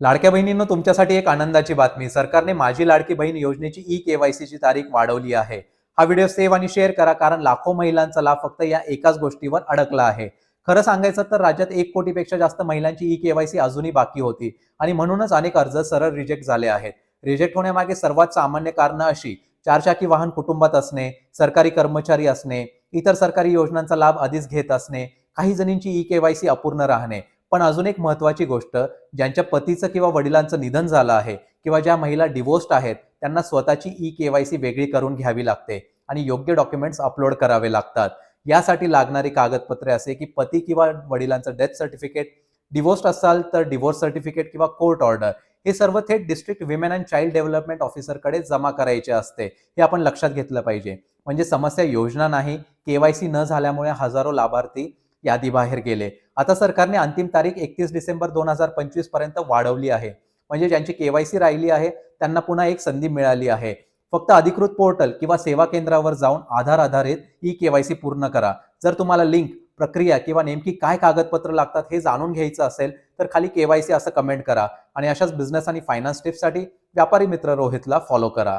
लाडक्या बहिणींनो तुमच्यासाठी एक आनंदाची बातमी. सरकारने माझी लाडकी बहीण योजनेची ई केवायसीची तारीख वाढवली आहे. हा व्हिडिओ सेव्ह आणि शेअर करा कारण लाखो महिलांचा लाभ फक्त या एकाच गोष्टीवर अडकला आहे. खरं सांगायचं तर राज्यात एक कोटीपेक्षा जास्त महिलांची ई केवायसी अजूनही बाकी होती आणि म्हणूनच अनेक अर्ज सरळ रिजेक्ट झाले आहेत. रिजेक्ट होण्यामागे सर्वात सामान्य कारणं अशी चारचाकी वाहन कुटुंबात असणे सरकारी कर्मचारी असणे इतर सरकारी योजनांचा लाभ आधीच घेत असणे काही जणींची ई केवायसी अपूर्ण राहणे. पण अजून एक महत्वाची गोष्ट ज्यांच्या पतीचं किंवा वडिलांचं निधन झालं आहे किंवा ज्या महिला डिवोर्स्ड आहेत त्यांना स्वतःची ई केवायसी वेगळी करून घ्यावी लागते आणि योग्य डॉक्युमेंट्स अपलोड करावे लागतात. यासाठी लागणारी कागदपत्रे असे की पती किंवा वडिलांचं डेथ सर्टिफिकेट डिवोर्स्ड असाल तर डिवोर्स सर्टिफिकेट किंवा कोर्ट ऑर्डर हे सर्व थेट district women and child development ऑफिसरकडे जमा करायचे असते. हे आपण लक्षात घेतलं पाहिजे. म्हणजे समस्या योजना नाही केवायसी न झाल्यामुळे हजारो लाभार्थी यादीबाहेर गेले. आता सरकारने अंतिम तारीख एकतीस डिसेंबर दोन हजार पंचवीसपर्यंत वाढवली आहे. म्हणजे ज्यांची केवायसी राहिली आहे त्यांना पुन्हा एक संधी मिळाली आहे. फक्त अधिकृत पोर्टल किंवा सेवा केंद्रावर जाऊन आधार आधारित ई केवायसी पूर्ण करा. जर तुम्हाला लिंक प्रक्रिया किंवा नेमकी काय कागदपत्र लागतात हे जाणून घ्यायचं असेल तर खाली केवायसी असं कमेंट करा आणि अशाच बिझनेस आणि फायनान्स टिप्ससाठी व्यापारी मित्र रोहितला फॉलो करा.